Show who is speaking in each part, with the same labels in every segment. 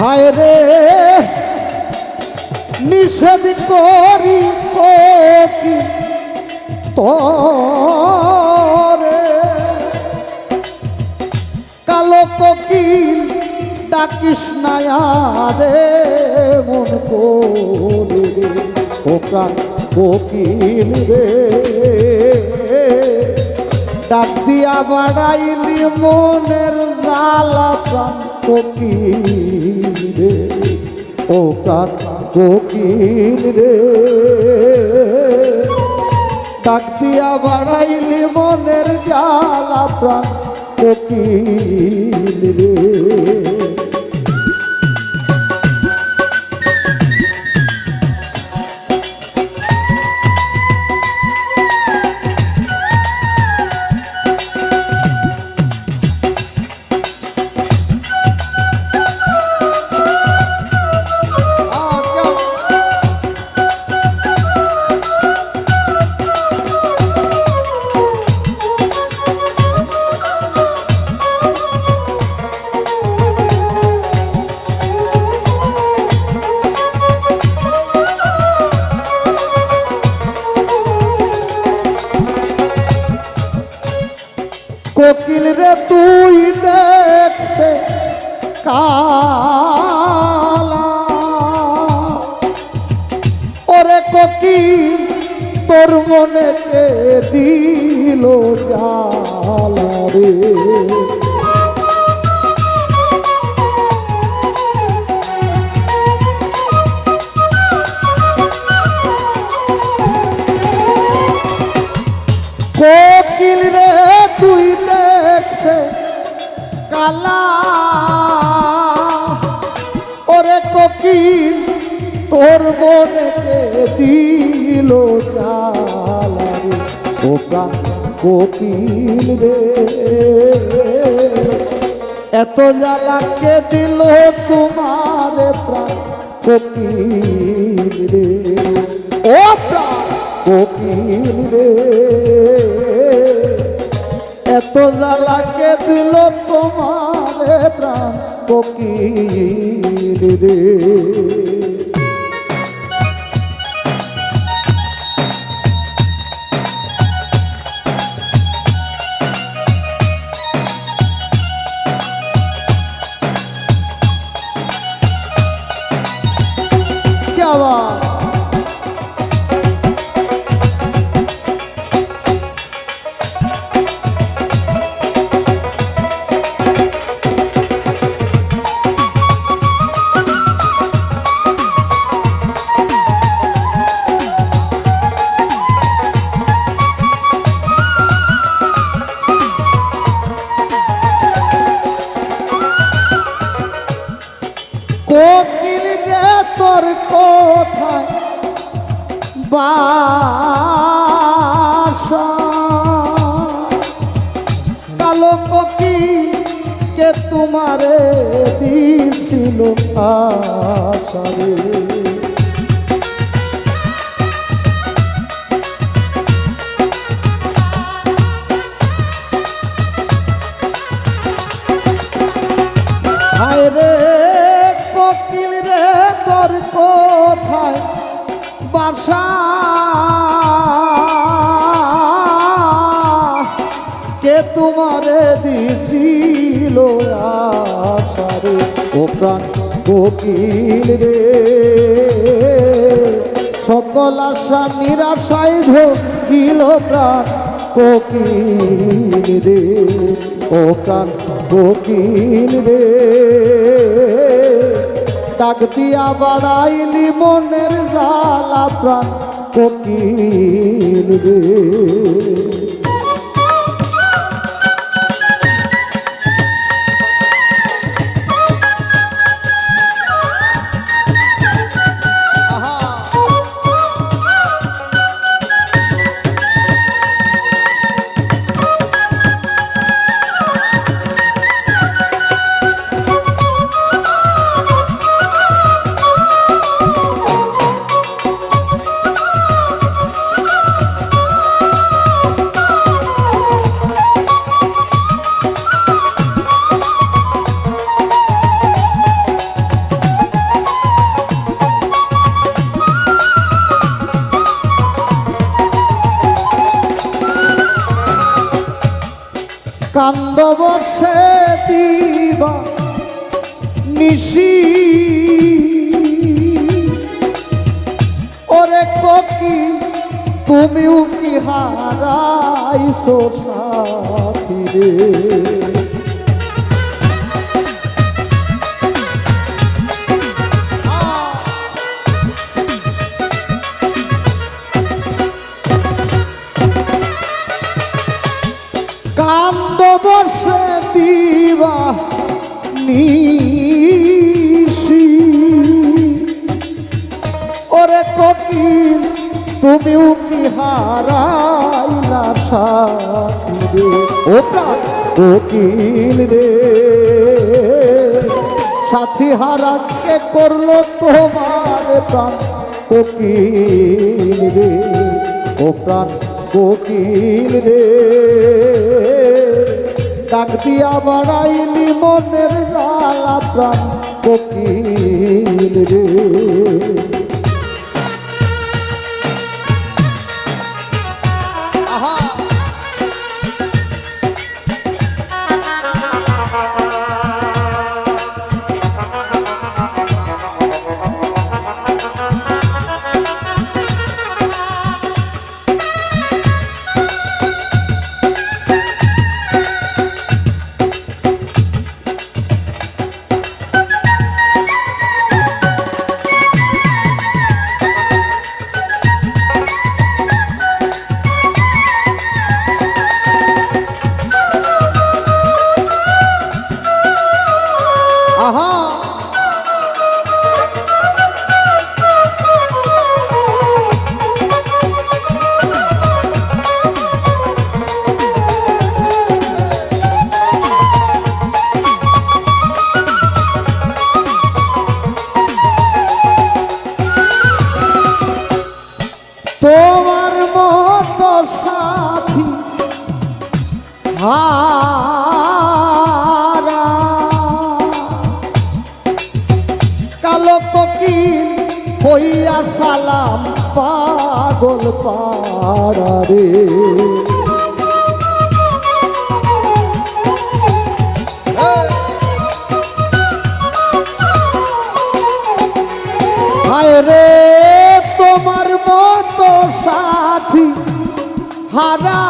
Speaker 1: হায় রে। নিষেধ করি কোকি তরে। কালো কোকিল ডাকিস নায়ারে মন করে ও প্রাণ কোকিল রে। ডাক দিয়া বাড়াইলি মনের জালা প্রাণ কোকিল। রে ও প্রাণ কোকিল রে। ডাক দিয়া বাড়াইলি মনের জ্বালা প্রাণ কোকিল রে। কোকিল তোর মনে দিল জালা রে। প্রাণ কোকিল রে। এত জ্বালাকে দিল তোমার প্রাণ কোকিল রে। ও প্রাণ কোকিল রে। এত জ্বালাকে দিল তোমার প্রাণ কোকিল রে। জিন্দাবাদ কালো কোকিল কে তোমারে দিছিল আশারে? কোথায় বাসা? ও প্রাণ কোকিল রে। সকল আশা নিরাশায় ভোগিল প্রাণ কোকিল রে। ও প্রাণ কোকিল রে। ডাক দিয়া বাড়াইলি মনের জালা প্রাণ কোকিল রে। কান্দ বর্ষে দিবা নিশি। ওরে কি তুমিও কি হারাইছো সাথী রে? হারাইলা সাথী কোকিল রে। সাথী হারাকে করল তোমার প্রাণ কোকিল রে। ও প্রাণ কোকিল রে। ডাক দিয়া বাড়াইলি মনের লালা প্রাণ কোকিল রে। পাগল পাড়া রে। হায় রে, তোমার মতো সাথী হারা।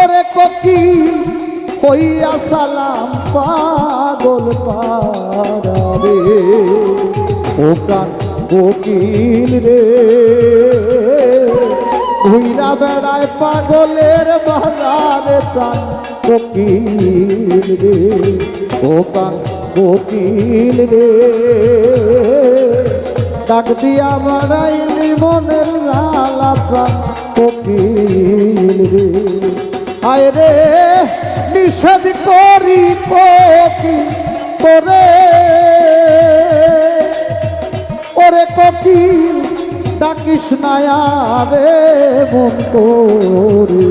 Speaker 1: ওরে ককি হইয়া সালাম পাগল পাড়াবে ও প্রাণ কোকিল রে। ঘুইরা বেড়ায় পাগলের বাজারে প্রাণ কোকিল রে। ও প্রাণ কোকিল রে। ডাক দিয়া বাড়াইলি মনের লালা প্রাণ কোকিল রে। আয় রে, নিষেধ করি কোকি তোরে। ওরে কোকিল ডাকিস নায়া রে মন করি।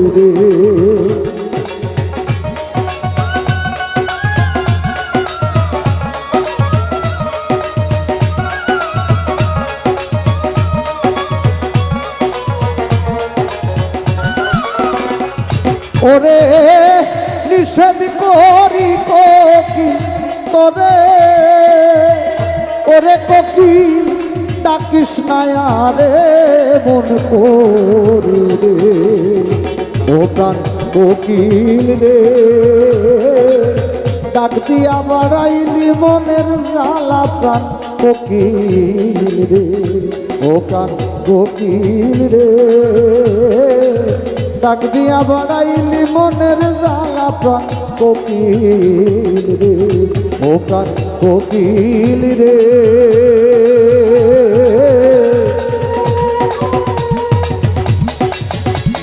Speaker 1: ওরে নিষেধ করি কোকি তোরে ওরে কোকি ডাকিস নায়া রে মন করি রে ও প্রাণ কোকিল রে। ডাক দিয়া বাড়াইলি মনের লালা প্রাণ কোকিল রে। ও প্রাণ কোকিল রে। ডাক দিয়া বাড়াইলি মনের জ্বালা প্রাণ কোকিল রে। ও প্রাণ কোকিল রে।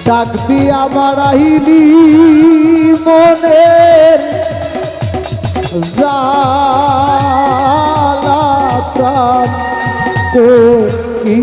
Speaker 1: ডাক দিয়া বাড়াইলি মনে। প্রাণ কি